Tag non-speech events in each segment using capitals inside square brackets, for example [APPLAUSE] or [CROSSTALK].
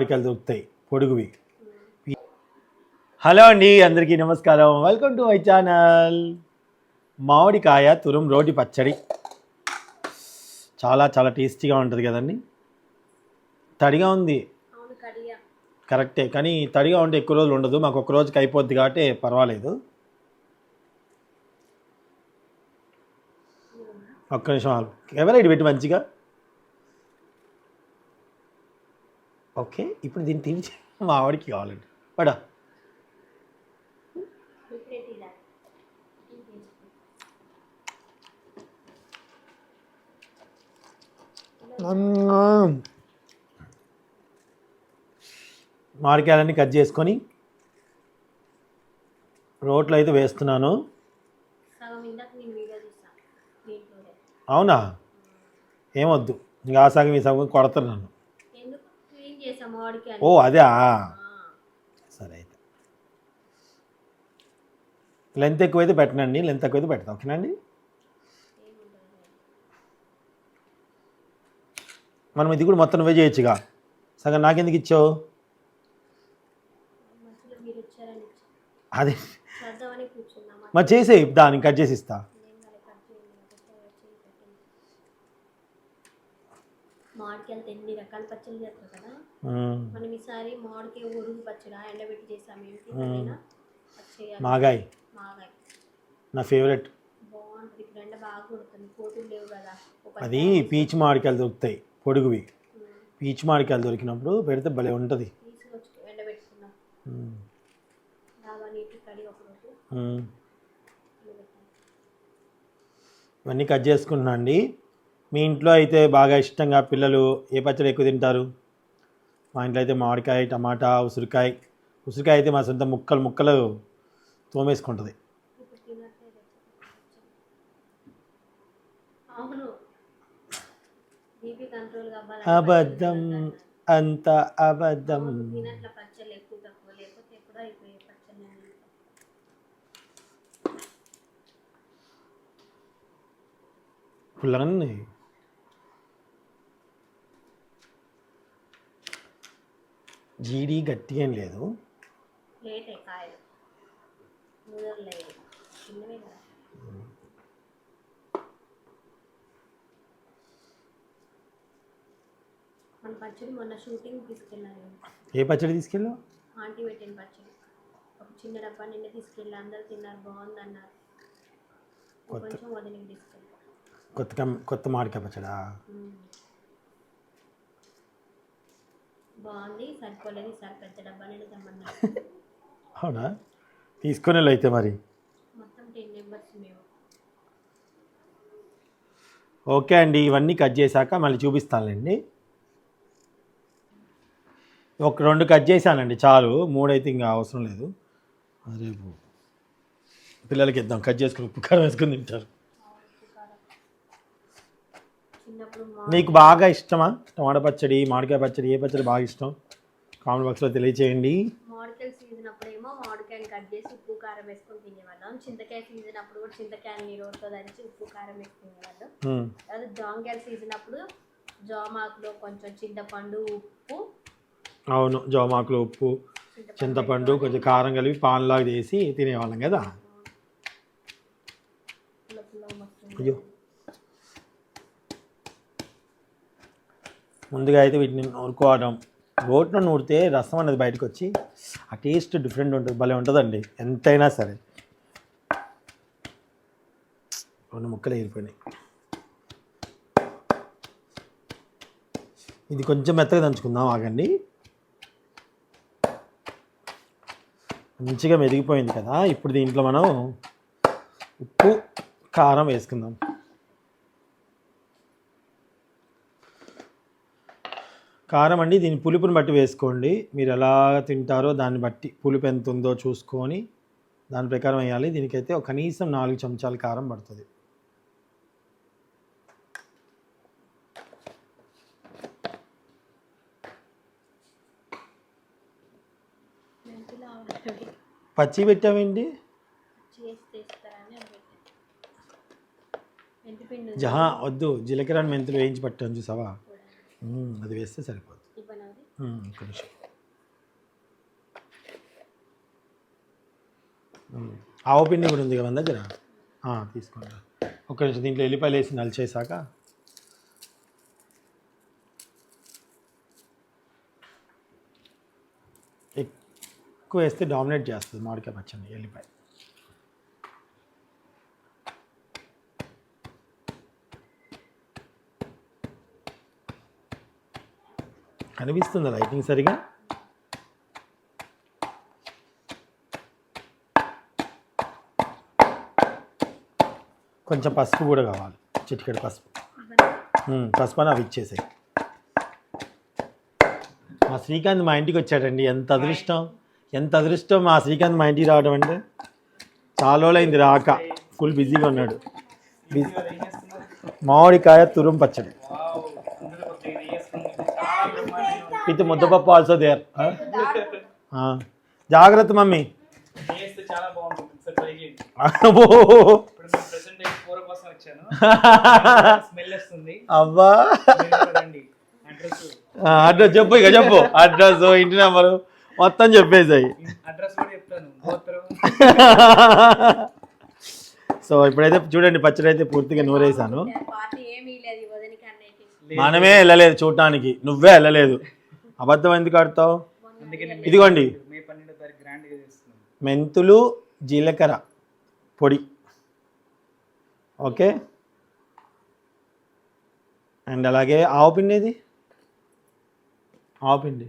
మామిడికాయలు దొరుకుతాయి. పొడుగువి. హలో అండి అందరికీ నమస్కారం. వెల్కమ్ టు మై ఛానల్ మామిడికాయ తురుం రోటి పచ్చడి. చాలా చాలా టేస్టీగా ఉంటుంది కదండి. తడిగా ఉంది. అవును కడియా కరెక్టే కానీ తడిగా ఉంటే ఎక్కువ రోజులు ఉండదు. మాకు ఒక రోజుకి అయిపోద్ది కాబట్టి పర్వాలేదు. ఒక్క నిమిషం ఇటు పెట్టి మంచిగా. ఓకే ఇప్పుడు దీన్ని తిని మా ఆవిడకి కావాలండి. విపరీతీలా మామిడికాయలన్నీ కట్ చేసుకొని రోట్లో అయితే వేస్తున్నాను. అవునా? ఏమొద్దు. ఇంకా ఆ సగం ఈ సగం కొడతాను నన్ను ఎందుకు క్లీన్ చేసాం వాడికి ఓ అదే సరే అయితే. లెంత్ ఎక్కువైతే పెట్టనండి లెంత్ ఎక్కువైతే పెడతాం. ఓకేనండి మనం ఇది కూడా మొత్తం నువ్వే చేయొచ్చుగా. సగం నాకెందుకు ఇచ్చావు? అదే. మరి చేసే దాన్ని కట్ చేసి ఇస్తా. నేను మరి కట్ చేయండి ఒకసారి చేయి పెట్టండి. మామిడికాయలతో ఎన్ని రకాల పచ్చళ్ళు. మనం ఈసారి మామిడికాయ ఉరుగు పచ్చడా ఎండబెట్టి చేసాము ఏంటి మాగాయ్. మాగాయ. నా ఫేవరెట్. బాగుంటుంది. ఇప్పుడు ఎండ బాగా కొడుతుంది. కోతులు లేవు కదా. అది పీచు మామిడికాయలు దొరుకుతాయి పొడుగువి. పీచు మామిడికాయలు దొరికినప్పుడు పెడితే భలే ఉంటుంది. ఇవన్నీ కట్ చేసుకుంటున్నా అండి. మీ ఇంట్లో అయితే బాగా ఇష్టంగా పిల్లలు ఏ పచ్చడి ఎక్కువ తింటారు? మా ఇంట్లో అయితే మామిడికాయ టమాటా ఉసిరికాయ ఉసిరికాయ అయితే మా సొంత ముక్కలు ముక్కలు తోమేసుకుంటుంది. అబద్ధం అంత అబద్ధం. తినట్ల పచ్చళ్ళు ఎక్కువ తక్కువ లేకపోతే ఎప్పుడో అయిపోయే పచ్చళ్ళు అన్నీ. పుల్లగానే జీడి గట్టిగా ఏం లేదు లేటే కాయలు ముదరు లేదు చిన్నవే కదా మన పచ్చడి మొన్న షూటింగ్ తీసుకెళ్ళాను ఏ పచ్చడి తీసుకెళ్ళు ఆంటీ పెట్టిన పచ్చడి. ఒక చిన్న డబ్బా నిన్న తీసుకెళ్ళి. అందరు తిన్నారు బాగుంది అన్నారు కొంచెం వదిలికి తీసుకెళ్ళి. కొత్త కొత్త మామిడికాయ పచ్చడా? బాగుంది సరిపోలేదు ఈసారి పెద్ద డబ్బా నేను తెమ్మన్నారు అవునా? తీసుకుని అయితే మరి. మొత్తం టెన్ మెంబర్స్ మేము ఓకే అండి ఇవన్నీ కట్ చేశాక మళ్ళీ చూపిస్తానులేండి. ఒక రెండు కట్ చేశానండి చాలు. మూడైతే ఇంకా అవసరం లేదు. రేపు పిల్లలకి ఇద్దాం కట్ చేసుకుని కారం వేసుకుని తింటారు చిన్నప్పుడు మా మీకు బాగా ఇష్టమా? టమాటా పచ్చడి మామిడికాయ పచ్చడి ఏ పచ్చడి బాగా ఇష్టం? కామెంట్ బాక్స్లో తెలియచేయండి. మామిడికాయల సీజన్ అప్పుడేమో మామిడికాయలు కట్ చేసి ఉప్పు కారం వేసుకొని తినేవాళ్ళం. చింతకాయ సీజన్ అప్పుడు కూడా చింతకాయలు నీరుతో దంచి ఉప్పు కారం వేసుకునేవాళ్ళం మ్మ్. అదే జామకాయల సీజన్ అప్పుడు జామాకులో కొంచెం చింతపండు ఉప్పు. అవును జోమాకులు ఉప్పు చింతపండు కొంచెం కారం కలిపి పాన్లాగా చేసి తినేవాళ్ళం కదా? అయ్యో. ముందుగా అయితే వీటిని నూరుకోవడం. రోట్లో నూరితే రసం అనేది బయటకు వచ్చి ఆ టేస్ట్ డిఫరెంట్ ఉంటుంది భలే ఉంటుందండి. ఎంతైనా సరే. రెండు ముక్కలు ఎగిరిపోయినాయి. ఇది కొంచెం మెత్తగా దంచుకుందాం ఆగండి. మంచిగా మెదిగిపోయింది కదా. ఇప్పుడు దీంట్లో మనం ఉప్పు కారం వేసుకుందాం. కారం అండి దీని పులుపుని బట్టి వేసుకోండి. మీరు ఎలా తింటారో దాన్ని బట్టి పులుపు ఎంత ఉందో చూసుకొని దాని ప్రకారం వేయాలి. దీనికైతే ఒక కనీసం నాలుగు చెంచాల కారం పడుతుంది. పచ్చి పెట్టామండి జహా వద్దు. జీలకర్ర మెంతులు వేయించి పట్టాను చూసావా? అది వేస్తే సరిపోతుంది ఒక్క నిమిషం. ఆవు పిండి కూడా ఉంది కదా మన దగ్గర? తీసుకోండి. ఒక నిమిషం దీంట్లో ఎల్లిపాయలు వేసి నలిచేసాక. ఎక్కువ వేస్తే డామినేట్ చేస్తుంది మామిడికాయ పచ్చడి ఎల్లిపాయ. కనిపిస్తుంది లైటింగ్ సరిగా. కొంచెం పసుపు కూడా కావాలి చిటికెడు పసుపు. పసుపు అని అవి ఇచ్చేసాయి. మా శ్రీకాంత్ మా ఇంటికి వచ్చాడండి ఎంత అదృష్టం ఎంత అదృష్టం మా శ్రీకాంత్ మా ఇంటికి రావడం అంటే. చాలా రోజులైంది రాక ఫుల్ బిజీగా ఉన్నాడు. బిజీ మామిడికాయ తురుం పచ్చడి. విత్ ముద్దపప్పు ఆల్సో దేర్ జాగ్రత్త మమ్మీ. అబ్బో. అడ్రస్ అడ్రస్ చెప్పు ఇక చెప్పు. అడ్రస్ ఇంటి నెంబరు మొత్తం చెప్పేసాయి. అడ్రస్ కూడా చెప్తాను. గోత్రం. [LAUGHS] సో ఇప్పుడైతే చూడండి పచ్చడి అయితే పూర్తిగా నూరేసాను పార్టీ ఏమీ లేదు వదినికి అన్నయ్యకి మనమే వెళ్ళలేదు చూడటానికి నువ్వే వెళ్ళలేదు. అబద్ధం ఎందుకు ఆడతావు? ఇదిగోండి. మెంతులు జీలకర్ర పొడి. ఓకే? అండ్ అలాగే ఆవు పిండి ఏది? ఆవు పిండి.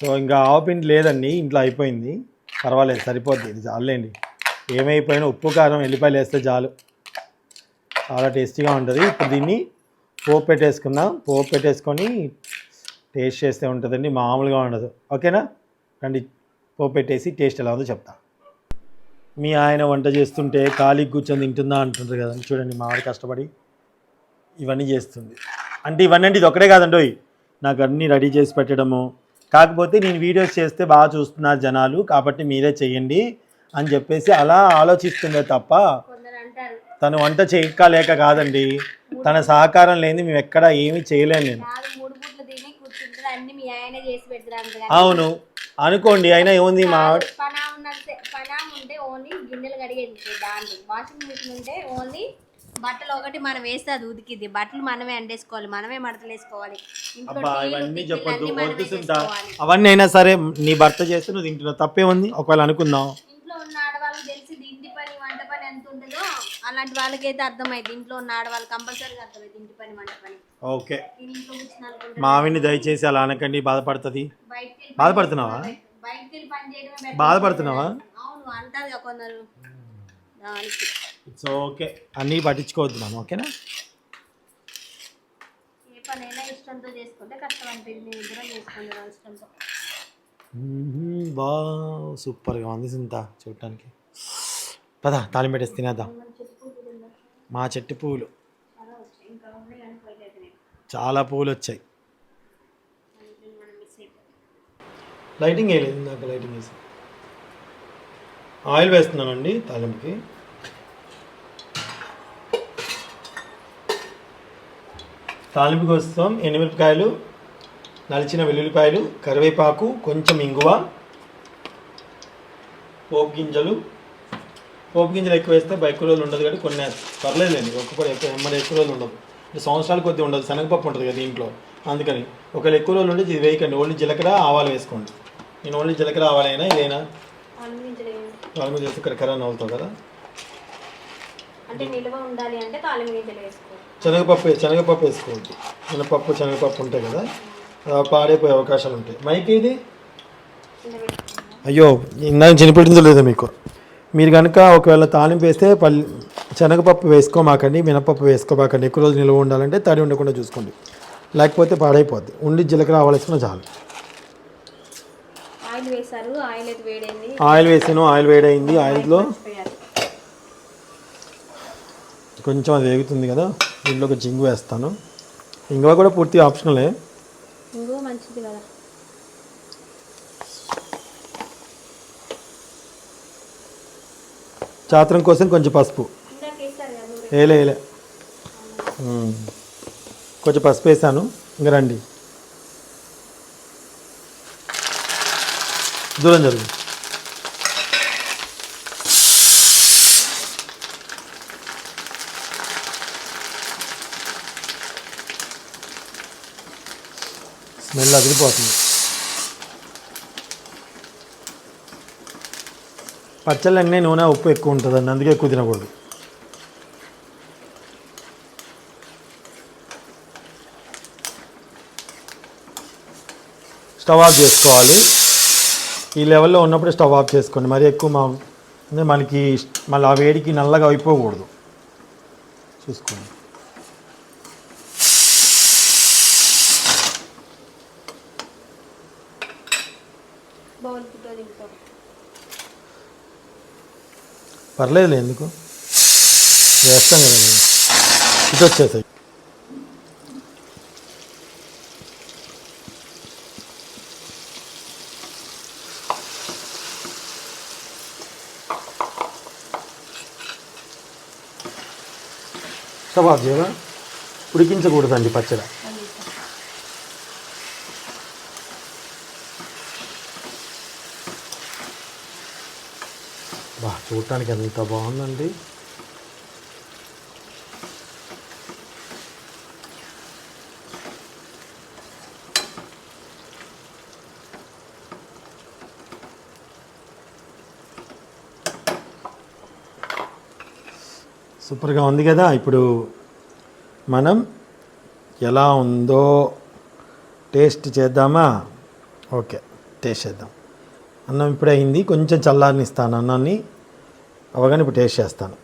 సో ఇంకా ఆవు పిండి లేదండి ఇంట్లో అయిపోయింది. పర్వాలేదు సరిపోద్ది ఇది చాలండి ఏమైపోయినా ఉప్పు కారం ఎల్లిపాయలు వేస్తే చాలు. చాలా టేస్టీగా ఉంటుంది. ఇప్పుడు దీన్ని పోపు పెట్టేసుకుందాం. పోపు పెట్టేసుకొని టేస్ట్ చేస్తే ఉంటుందండి మామూలుగా ఉండదు. ఓకేనా? రండి పోపు పెట్టేసి టేస్ట్ ఎలా ఉందో చెప్తా. మీ ఆయన వంట చేస్తుంటే ఖాళీ కూర్చొని తింటుందా అంటుంటారు కదండి చూడండి మా ఆవిడ కష్టపడి ఇవన్నీ చేస్తుంది. అంటే ఇవన్నీ అంటే ఇది ఒకటే కాదండి నాకు అన్నీ రెడీ చేసి పెట్టడము. కాకపోతే నేను వీడియోస్ చేస్తే బాగా చూస్తున్నారు జనాలు కాబట్టి మీరే చేయండి అని చెప్పేసి అలా ఆలోచిస్తుందే తప్ప తను వంట చేయలేక కాదండి. తన సహకారం లేని మేము ఎక్కడ ఏమీ చేయలేము నేను అవును. అనుకోండి అయినా ఏముంది మా ఆవిడ బట్టలు ఒకటి మనం వేస్తే అది ఉదికిద్ది బట్టలు మనమే అండేసుకోవాలి మనమే మడతలు వేసుకోవాలి. అబ్బా ఇవన్నీ చెప్పొద్దు. వద్దు సుంటా. అవన్నీ అయినా సరే నీ భర్త చేస్తే నువ్వు తింటున్నావు. తప్పే ఉంది ఒకవేళ అనుకుందాం ఇంట్లో ఉన్న ఆడవాళ్ళకి తెలిసి ఇంటి పని వంట పని ఎంత ఉంటుందో అలాంటి వాళ్ళకైతే అర్థమైంది. ఇంట్లో ఉన్న ఆడవాళ్ళు కంపల్సరీగా అర్థమైంది. ఇంటి పని వంట పని. ఓకే. నేను ఇంట్లో కూర్చుని అనుకుంటాను మా ఆవిడ్ని దయచేసి అలా అనకండి. బాధపడుతుంది. బయటికి బాధపడుతున్నావా? బయటికి వెళ్ళి పని చేయడమే better. బాధపడుతున్నావా? అవును అంటారు కదా కొందరు. దానికి. ఇట్స్ ఓకే అన్నీ పట్టించుకోవద్దు మనం ఓకేనా? ఏ పనైనా ఇష్టంతో చేసుకుంటే కష్టం అనిపించింది నేను కూడా చేసుకుంటాను ఇష్టంతో. మ్మ్, బా సూపర్గా ఉంది సింత చూడటానికి. పద తాళం పెట్టేసి తినేద్దాం? మా చెట్టు పువ్వులు. చాలా పువ్వులు వచ్చాయి. లైటింగ్ వేయలేదు ఇందాక లైటింగ్ వేసి. ఆయిల్ వేస్తున్నానండి తాలింపుకి. తాలింపు కోసం ఎండుమిరపకాయలు నలిచిన వెల్లుల్లిపాయలు కరివేపాకు కొంచెం ఇంగువ పోపు గింజలు పోపు గింజలు ఎక్కువ వేస్తే ఎక్కువ రోజులు ఉండదు కానీ కొన్ని వేస్తాం. పర్లేదులేండి ఒక్కొక్కటి ఎక్కువ ఎమ్మడి ఎక్కువ రోజులు ఉండదు సంవత్సరాల కొద్ది ఉండదు. శనగపప్పు ఉంటుంది కదా ఇంట్లో అందుకని ఒకవేళ ఎక్కువ రోజులు ఉంటే ఇది వేయకండి. ఓన్లీ జీలకర్ర ఆవాలు వేసుకోండి. నేను ఓన్లీ జీలకర్ర ఆవాలైనా ఇదైనా? తాలింపు చేస్తే కరకర అవుతావు కదా? శనగపప్పు శనగపప్పు వేసుకోవద్దు. మినపప్పు శనగపప్పు ఉంటాయి కదా? పాడైపోయే అవకాశాలు ఉంటాయి. మైక్ ఇది. అయ్యో ఇందాక చినిపెట్టిందో లేదో మీకు. మీరు కనుక ఒకవేళ తాలింపు వేస్తే పల్లి శనగపప్పు వేసుకోమాకండి మినపప్పు వేసుకోమాకండి. ఎక్కువ రోజులు నిల్వ ఉండాలంటే తడి ఉండకుండా చూసుకోండి. లేకపోతే పాడైపోద్ది. ఉండి జీలకర్ర ఆవాలేసుకున్న చాలు. ఆయిల్ వేశారు. ఆయిల్ అయితే వేడైంది. ఆయిల్ వేసాను. ఆయిల్ వేడైంది. ఆయిల్లో. కొంచెం అది వేగుతుంది కదా. దీంట్లో ఒక జింగు వేస్తాను. ఇంగువ కూడా పూర్తి ఆప్షనలే. ఇంకో మంచిది కదా. చాత్రం కోసం కొంచెం పసుపు. వేలే వేలే కొంచెం పసుపు వేసాను. ఇంకా రండి. దూరం జరుగు స్మెల్ అదిరిపోతుంది. పచ్చళ్ళన్నీ నూనె ఉప్పు ఎక్కువ ఉంటుందండి. అందుకే ఎక్కువ తినకూడదు. స్టవ్ ఆఫ్ చేసుకోవాలి. ఈ లెవెల్లో ఉన్నప్పుడు స్టవ్ ఆఫ్ చేసుకోండి. మరి ఎక్కువ మా మనకి మళ్ళీ ఆ వేడికి నల్లగా అయిపోకూడదు. చూసుకోండి బాగుంటుందో తింటాం పర్లేదులే ఎందుకు? వేస్తాం కదా. నేను ఇటు వచ్చేసాయి. స్టవ్ ఉడికించకూడదండి పచ్చడి బా చూడటానికి ఎంత బాగుందండి. సూపర్గా ఉంది కదా. ఇప్పుడు మనం ఎలా ఉందో టేస్ట్ చేద్దామా? ఓకే టేస్ట్ చేద్దాం. అన్నం ఇప్పుడే అయింది. కొంచెం చల్లారనిస్తాను అన్నాన్ని. అవగానే ఇప్పుడు టేస్ట్ చేస్తాను.